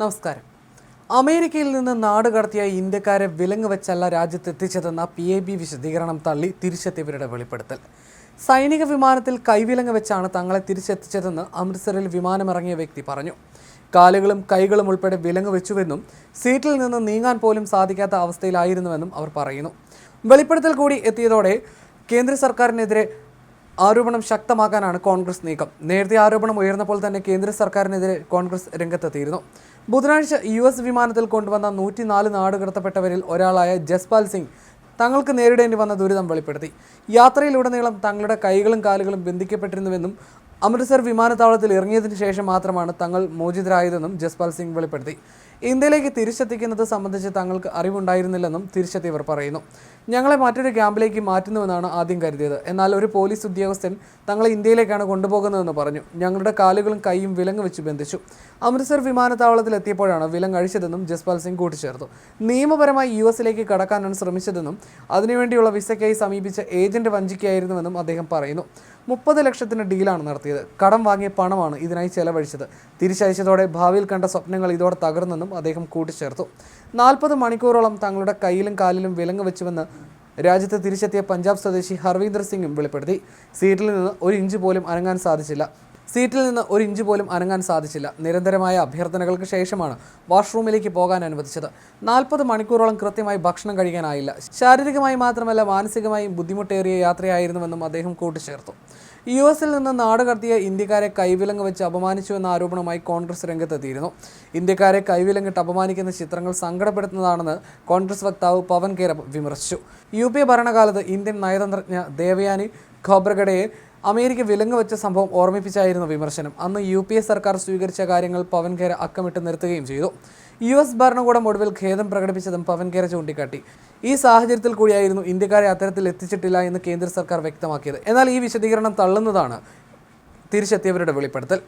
നമസ്കാരം. അമേരിക്കയിൽ നിന്ന് നാട് കടത്തിയ ഇന്ത്യക്കാരെ വിലങ്ങ് വെച്ചല്ല രാജ്യത്ത് എത്തിച്ചതെന്ന പി എ ബി വിശദീകരണം തള്ളി തിരിച്ചെത്തിയവരുടെ വെളിപ്പെടുത്തൽ. സൈനിക വിമാനത്തിൽ കൈവിലങ്ങ് വെച്ചാണ് തങ്ങളെ തിരിച്ചെത്തിച്ചതെന്ന് അമൃത്സറിൽ വിമാനമിറങ്ങിയ വ്യക്തി പറഞ്ഞു. കാലുകളും കൈകളും ഉൾപ്പെടെ വിലങ്ങ് വെച്ചുവെന്നും സീറ്റിൽ നിന്ന് നീങ്ങാൻ പോലും സാധിക്കാത്ത അവസ്ഥയിലായിരുന്നുവെന്നും അവർ പറയുന്നു. വെളിപ്പെടുത്തൽ കൂടി എത്തിയതോടെ കേന്ദ്ര സർക്കാരിനെതിരെ ആരോപണം ശക്തമാക്കാനാണ് കോൺഗ്രസ് നീക്കം. നേരത്തെ ആരോപണം ഉയർന്നപ്പോൾ തന്നെ കേന്ദ്ര സർക്കാരിനെതിരെ കോൺഗ്രസ് രംഗത്തെത്തിയിരുന്നു. ബുധനാഴ്ച യു എസ് വിമാനത്തിൽ കൊണ്ടുവന്ന നൂറ്റിനാല് നാട് കടത്തപ്പെട്ടവരിൽ ഒരാളായ ജസ്പാൽ സിംഗ് തങ്ങൾക്ക് നേരിടേണ്ടി വന്ന ദുരിതം വെളിപ്പെടുത്തി. യാത്രയിലുടനീളം തങ്ങളുടെ കൈകളും കാലുകളും ബന്ധിക്കപ്പെട്ടിരുന്നുവെന്നും അമൃത്സർ വിമാനത്താവളത്തിൽ ഇറങ്ങിയതിനു ശേഷം മാത്രമാണ് തങ്ങൾ മോചിതരായതെന്നും ജസ്പാൽ സിംഗ് വെളിപ്പെടുത്തി. ഇന്ത്യയിലേക്ക് തിരിച്ചെത്തിക്കുന്നത് സംബന്ധിച്ച് തങ്ങൾക്ക് അറിവുണ്ടായിരുന്നില്ലെന്നും തിരിച്ചെത്തിയവർ പറയുന്നു. ഞങ്ങളെ മറ്റൊരു ക്യാമ്പിലേക്ക് മാറ്റുന്നുവെന്നാണ് ആദ്യം കരുതിയത്. എന്നാൽ ഒരു പോലീസ് ഉദ്യോഗസ്ഥൻ തങ്ങളെ ഇന്ത്യയിലേക്കാണ് കൊണ്ടുപോകുന്നതെന്ന് പറഞ്ഞു. ഞങ്ങളുടെ കാലുകളും കൈയും വിലങ്ങ് വെച്ച് ബന്ധിച്ചു. അമൃത്സർ വിമാനത്താവളത്തിൽ എത്തിയപ്പോഴാണ് വിലങ്ങ് അഴിച്ചതെന്നും ജസ്പാൽ സിംഗ് കൂട്ടിച്ചേർത്തു. നിയമപരമായി യു എസിലേക്ക് കടക്കാനാണ് ശ്രമിച്ചതെന്നും അതിനുവേണ്ടിയുള്ള വിസയ്ക്കായി സമീപിച്ച ഏജന്റ് വഞ്ചിക്കായിരുന്നുവെന്നും അദ്ദേഹം പറയുന്നു. മുപ്പത് ലക്ഷത്തിന് ഡീലാണ് നടത്തിയത്. കടം വാങ്ങിയ പണമാണ് ഇതിനായി ചെലവഴിച്ചത്. തിരിച്ചയച്ചതോടെ ഭാവിയിൽ കണ്ട സ്വപ്നങ്ങൾ ഇതോടെ തകർന്നെന്നും അദ്ദേഹം കൂട്ടിച്ചേർത്തു. നാൽപ്പത് മണിക്കൂറോളം തങ്ങളുടെ കയ്യിലും കാലിലും വിലങ്ങ് വെച്ചുവെന്ന് രാജ്യത്ത് തിരിച്ചെത്തിയ പഞ്ചാബ് സ്വദേശി ഹർവീന്ദർ സിംഗും വെളിപ്പെടുത്തി. സീറ്റിൽ നിന്ന് ഒരു ഇഞ്ച് പോലും അനങ്ങാൻ സാധിച്ചില്ല. സീറ്റിൽ നിന്ന് ഒരു ഇഞ്ച് പോലും അനങ്ങാൻ സാധിച്ചില്ല. നിരന്തരമായ അഭ്യർത്ഥനകൾക്ക് ശേഷമാണ് വാഷ്റൂമിലേക്ക് പോകാൻ അനുവദിച്ചത്. നാൽപ്പത് മണിക്കൂറോളം കൃത്യമായി ഭക്ഷണം കഴിക്കാനായില്ല. ശാരീരികമായി മാത്രമല്ല മാനസികമായും ബുദ്ധിമുട്ടേറിയ യാത്രയായിരുന്നുവെന്നും അദ്ദേഹം കൂട്ടിച്ചേർത്തു. യു എസിൽ നിന്ന് നാട് കടത്തിയ ഇന്ത്യക്കാരെ കൈവിലങ്ങ് വെച്ച് അപമാനിച്ചു എന്ന ആരോപണവുമായി കോൺഗ്രസ് രംഗത്തെത്തിയിരുന്നു. ഇന്ത്യക്കാരെ കൈവിലങ്ങിട്ട് അപമാനിക്കുന്ന ചിത്രങ്ങൾ സങ്കടപ്പെടുത്തുന്നതാണെന്ന് കോൺഗ്രസ് വക്താവ് പവൻ കേരപ്പ് വിമർശിച്ചു. യു പി ഭരണകാലത്ത് ഇന്ത്യൻ നയതന്ത്രജ്ഞ ദേവയാനി ഖോബ്രഗഡയെ അമേരിക്ക വിലങ്ങ് വെച്ച സംഭവം ഓർമ്മിപ്പിച്ചായിരുന്നു വിമർശനം. അന്ന് യു പി എ സർക്കാർ സ്വീകരിച്ച കാര്യങ്ങൾ പവൻ ഖേര അക്കമിട്ട് നിർത്തുകയും ചെയ്തു. യു എസ് ഭരണകൂടം ഒടുവിൽ ഖേദം പ്രകടിപ്പിച്ചതും പവൻ ഖേര ചൂണ്ടിക്കാട്ടി. ഈ സാഹചര്യത്തിൽ കൂടിയായിരുന്നു ഇന്ത്യക്കാരെ അത്തരത്തിൽ എത്തിച്ചിട്ടില്ല എന്ന് കേന്ദ്ര സർക്കാർ വ്യക്തമാക്കിയത്. എന്നാൽ ഈ വിശദീകരണം തള്ളുന്നതാണ് തിരിച്ചെത്തിയവരുടെ വെളിപ്പെടുത്തൽ.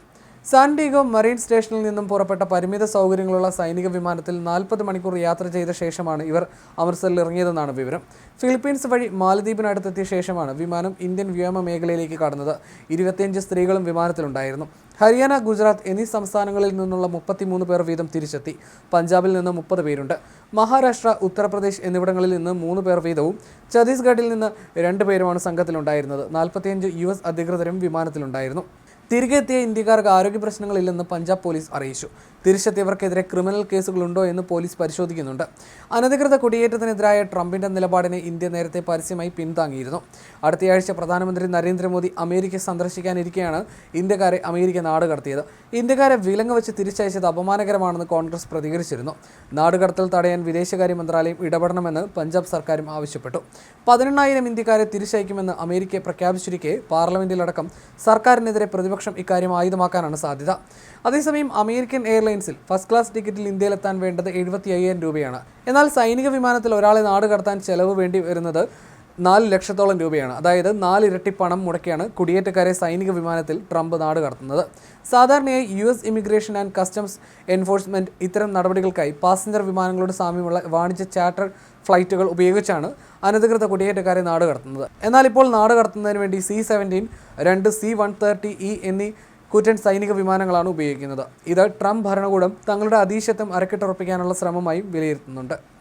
സാൻഡിഗോ മറീൻ സ്റ്റേഷനിൽ നിന്നും പുറപ്പെട്ട പരിമിത സൗകര്യങ്ങളുള്ള സൈനിക വിമാനത്തിൽ നാൽപ്പത് മണിക്കൂർ യാത്ര ചെയ്ത ശേഷമാണ് ഇവർ അമൃത്സറിൽ ഇറങ്ങിയതെന്നാണ് വിവരം. ഫിലിപ്പീൻസ് വഴി മാലദ്വീപിനടുത്തെത്തിയ ശേഷമാണ് വിമാനം ഇന്ത്യൻ വ്യോമ മേഖലയിലേക്ക് കടന്നത്. ഇരുപത്തിയഞ്ച് സ്ത്രീകളും വിമാനത്തിലുണ്ടായിരുന്നു. ഹരിയാന ഗുജറാത്ത് എന്നീ സംസ്ഥാനങ്ങളിൽ നിന്നുള്ള മുപ്പത്തിമൂന്ന് പേർ വീതം തിരിച്ചെത്തി. പഞ്ചാബിൽ നിന്ന് മുപ്പത് പേരുണ്ട്. മഹാരാഷ്ട്ര ഉത്തർപ്രദേശ് എന്നിവിടങ്ങളിൽ നിന്ന് മൂന്ന് പേർ വീതവും ഛത്തീസ്ഗഡിൽ നിന്ന് രണ്ട് പേരുമാണ് സംഘത്തിലുണ്ടായിരുന്നത്. നാൽപ്പത്തിയഞ്ച് യു എസ് അധികൃതരും വിമാനത്തിലുണ്ടായിരുന്നു. തിരികെ എത്തിയ ഇന്ത്യക്കാർക്ക് ആരോഗ്യ പ്രശ്നങ്ങളില്ലെന്ന് പഞ്ചാബ് പോലീസ് അറിയിച്ചു. തിരിച്ചെത്തിയവർക്കെതിരെ ക്രിമിനൽ കേസുകളുണ്ടോ എന്ന് പോലീസ് പരിശോധിക്കുന്നുണ്ട്. അനധികൃത കുടിയേറ്റത്തിനെതിരായ ട്രംപിന്റെ നിലപാടിനെ ഇന്ത്യ നേരത്തെ പരസ്യമായി പിന്താങ്ങിയിരുന്നു. അടുത്തയാഴ്ച പ്രധാനമന്ത്രി നരേന്ദ്രമോദി അമേരിക്ക സന്ദർശിക്കാനിരിക്കെയാണ് ഇന്ത്യക്കാരെ അമേരിക്ക നാട് കടത്തിയത്. ഇന്ത്യക്കാരെ വിലങ്ങ് വെച്ച് തിരിച്ചയച്ചത് അപമാനകരമാണെന്ന് കോൺഗ്രസ് പ്രതികരിച്ചിരുന്നു. നാടുകടത്തൽ തടയാൻ വിദേശകാര്യ മന്ത്രാലയം ഇടപെടണമെന്ന് പഞ്ചാബ് സർക്കാരും ആവശ്യപ്പെട്ടു. പതിനെണ്ണായിരം ഇന്ത്യക്കാരെ തിരിച്ചയക്കുമെന്ന് അമേരിക്ക പ്രഖ്യാപിച്ചിരിക്കെ പാർലമെന്റിലടക്കം സർക്കാരിനെതിരെ പ്രതിപക്ഷം ഇക്കാര്യം ആയുധമാക്കാനാണ് സാധ്യത. അതേസമയം അമേരിക്കൻ എയർലൈൻസിൽ ഫസ്റ്റ് ക്ലാസ് ടിക്കറ്റിൽ ഇന്ത്യയിലെത്താൻ വേണ്ടത് എഴുപത്തി അയ്യായിരം രൂപയാണ്. എന്നാൽ സൈനിക വിമാനത്തിൽ ഒരാളെ നാട് കടത്താൻ ചെലവ് വേണ്ടി വരുന്നത് നാല് ലക്ഷത്തോളം രൂപയാണ്. അതായത് നാല് ഇരട്ടി പണം മുടക്കിയാണ് കുടിയേറ്റക്കാരെ സൈനിക വിമാനത്തിൽ ട്രംപ് നാട് കടത്തുന്നത്. സാധാരണയായി U S immigration and customs enforcement ഇത്തരം നടപടികൾക്കായി പാസഞ്ചർ വിമാനങ്ങളോട് സാമ്യമുള്ള വാണിജ്യ ചാർട്ടർ ഫ്ലൈറ്റുകൾ ഉപയോഗിച്ചാണ് അനധികൃത കുടിയേറ്റക്കാരെ നാട് കടത്തുന്നത്. എന്നാൽ ഇപ്പോൾ നാട് കടത്തുന്നതിന് വേണ്ടി സി സെവന്റീൻ രണ്ട് സി വൺ തേർട്ടി ഇ എന്നീ കൂറ്റൻ സൈനിക വിമാനങ്ങളാണ് ഉപയോഗിക്കുന്നത്. ഇത് ട്രംപ് ഭരണകൂടം തങ്ങളുടെ അതീശത്വം അരക്കിട്ടുറപ്പിക്കാനുള്ള ശ്രമമായും വിലയിരുത്തുന്നുണ്ട്.